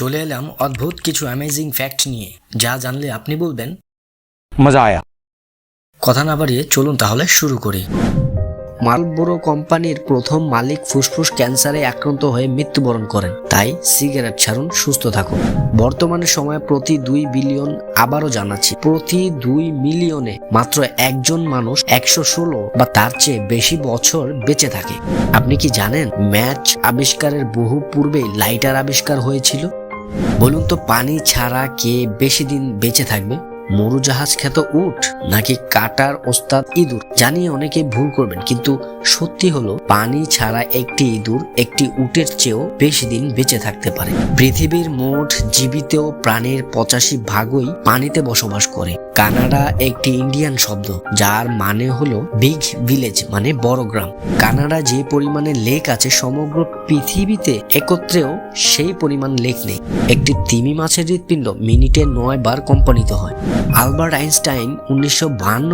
চলে এলাম অদ্ভুত কিছু অ্যামেজিং ফ্যাক্ট নিয়ে। যা জানলে আপনি বলবেন? মজা আয়া। কথা না বাড়িয়ে চলুন তাহলে শুরু করি। মালবোরো কোম্পানির প্রথম মালিক ফুসফুস ক্যান্সারে আক্রান্ত হয়ে মৃত্যুবরণ করেন। তাই সিগারেট ছাড়ুন সুস্থ থাকুন। বর্তমানে সময়ে প্রতি দুই বিলিয়ন আবারও জানাচ্ছি। প্রতি দুই মিলিয়নে মাত্র একজন মানুষ একশো ষোলো বা তার চেয়ে বেশি বছর বেঁচে থাকে। আপনি কি জানেন ম্যাচ আবিষ্কারের বহু পূর্বেই লাইটার আবিষ্কার হয়েছিল? বলুন তো, পানি ছাড়া কে বেশি দিন বেঁচে থাকবে? মরুজাহাজ খ্যাত উঠ নাকি কাটার ওস্তাদ ইঁদুর? জানিয়ে অনেকে ভুল করবেন, কিন্তু সত্যি হলো, পানি ছাড়া একটি ইঁদুর একটি উটের চেয়েও বেশি দিন বেঁচে থাকতে পারে। পৃথিবীর মোট জীবিত প্রাণীর পঁচাশি ভাগই পানিতে বসবাস করে। কানাডা একটি ইন্ডিয়ান শব্দ, যার মানে হলো বিগ ভিলেজ মানে বড় গ্রাম। কানাডা যে পরিমাণে লেক আছে, সমগ্র পৃথিবীতে একত্রেও সেই পরিমাণ লেক নেই। একটি তিমি মাছের হৃৎপিণ্ড মিনিটে নয় বার কম্পানিত হয়। আলবার্ট আইনস্টাইন উনিশশো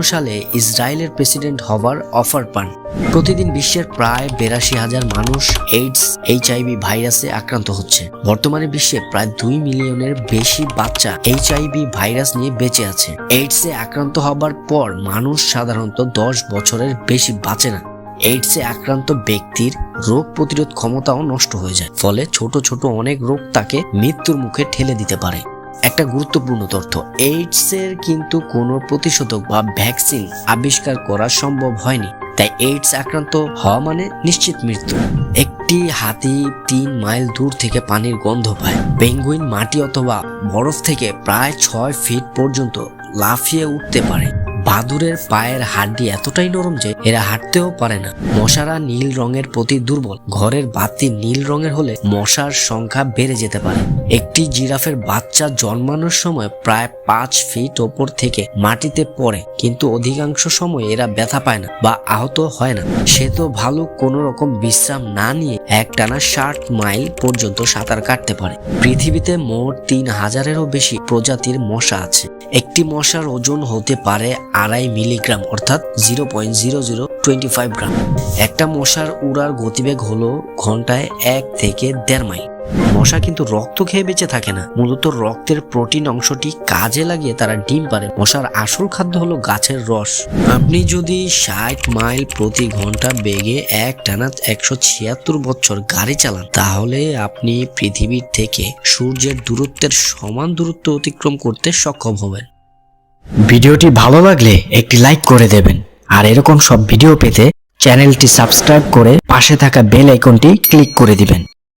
সালে ইসরায়েলের প্রেসিডেন্ট হবার অফার পান। প্রতিদিন বিশ্বের প্রায় বেরাশি হাজার মানুষ এইডস এইচআইভি ভাইরাসে আক্রান্ত হচ্ছে। বর্তমানে বিশ্বে প্রায় দুই মিলিয়নের বেশি বাচ্চা এইচআইভি ভাইরাস নিয়ে বেঁচে আছে। এইডসে আক্রান্ত হবার পর মানুষ সাধারণত দশ বছরের বেশি বাঁচে না। এইডসে আক্রান্ত ব্যক্তির রোগ প্রতিরোধ ক্ষমতাও নষ্ট হয়ে যায়, ফলে ছোট ছোট অনেক রোগ তাকে মৃত্যুর মুখে ঠেলে দিতে পারে। একটা গুরুত্বপূর্ণ তথ্য এইডস এর কিন্তু কোনো প্রতিষেধক বা ভ্যাকসিন আবিষ্কার করা সম্ভব হয়নি, তাই এইডস আক্রান্ত হওয়া মানে নিশ্চিত মৃত্যু। একটি হাতি তিন মাইল দূর থেকে পানির গন্ধ পায়। পেঙ্গুইন মাটি অথবা বরফ থেকে প্রায় ছয় ফিট পর্যন্ত লাফিয়ে উঠতে পারে। বাদুরের পায়ের হাড্ডি এতটাই নরম যে এরা হাঁটতেও পারে না। মশারা নীল রঙের প্রতি দুর্বল। ঘরের বাতি নীল রঙের হলে মশার সংখ্যা বেড়ে যেতে পারে। একটি জিরাফের বাচ্চা জন্মানোর সময় প্রায় পাঁচ ফিট ওপর থেকে মাটিতে পড়ে, কিন্তু অধিকাংশ সময় এরা ব্যথা পায় না বা আহত হয় না। সে তো ভালো কোনো রকম বিশ্রাম না নিয়ে একটানা ষাট মাইল পর্যন্ত সাঁতার কাটতে পারে। পৃথিবীতে মোট তিন হাজারেরও বেশি প্রজাতির মশা আছে। একটি মশার ওজন হতে পারে আড়াই মিলিগ্রাম, অর্থাৎ zero point zero zero twenty five gram. একটা মশার উড়ার গতিবেগ হলো ঘন্টায় এক থেকে দেড় মাইল। মশা কিন্তু রক্ত খেয়ে বেঁচে থাকে না। মূলত রক্তের প্রোটিন অংশটি কাজে লাগিয়ে তারা ডিম পারে মশার আসল খাদ্য হলো গাছের রস। আপনি যদি ষাট মাইল প্রতি ঘণ্টা বেগে এক টানা একশো ছিয়াত্তর বছর গাড়ি চালান, তাহলে আপনি পৃথিবীর থেকে সূর্যের দূরত্বের সমান দূরত্ব অতিক্রম করতে সক্ষম হবেন। ভিডিওটি ভালো লাগলে একটি লাইক করে দেবেন। আর এরকম সব ভিডিও পেতে চ্যানেলটি সাবস্ক্রাইব করে পাশে থাকা বেল আইকনটি ক্লিক করে দিবেন।